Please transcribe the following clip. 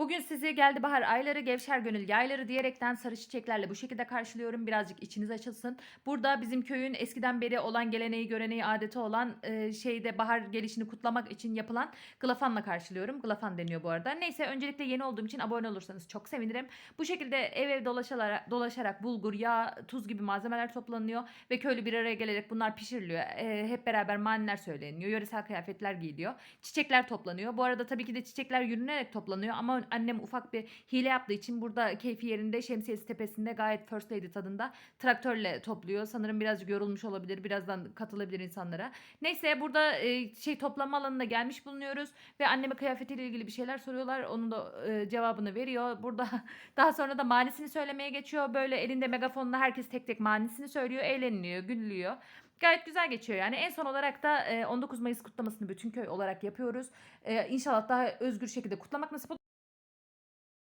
Bugün sizi geldi bahar ayları, gevşer gönül yayları diyerekten sarı çiçeklerle bu şekilde karşılıyorum. Birazcık içiniz açılsın. Burada bizim köyün eskiden beri olan geleneği, göreneği, adeti olan e, şeyde bahar gelişini kutlamak için yapılan glafanla karşılıyorum. Glafan deniyor bu arada. Neyse öncelikle yeni olduğum için abone olursanız çok sevinirim. Bu şekilde ev ev dolaşarak, dolaşarak bulgur, yağ, tuz gibi malzemeler toplanıyor ve köylü bir araya gelerek bunlar pişiriliyor. E, hep beraber maniler söyleniyor. Yöresel kıyafetler giyiliyor. Çiçekler toplanıyor. Bu arada tabii ki de çiçekler yürünerek toplanıyor ama annem ufak bir hile yaptığı için burada keyfi yerinde şemsiyesi tepesinde gayet first lady tadında traktörle topluyor. Sanırım birazcık yorulmuş olabilir. Birazdan katılabilir insanlara. Neyse burada e, şey toplama alanına gelmiş bulunuyoruz ve anneme kıyafetiyle ilgili bir şeyler soruyorlar. Onun da e, cevabını veriyor. Burada daha sonra da manisini söylemeye geçiyor. Böyle elinde megafonla herkes tek tek manisini söylüyor. Eğleniliyor, gülüyor. Gayet güzel geçiyor yani. En son olarak da e, 19 Mayıs kutlamasını bütün köy olarak yapıyoruz. E, İnşallah daha özgür şekilde kutlamak nasip olur.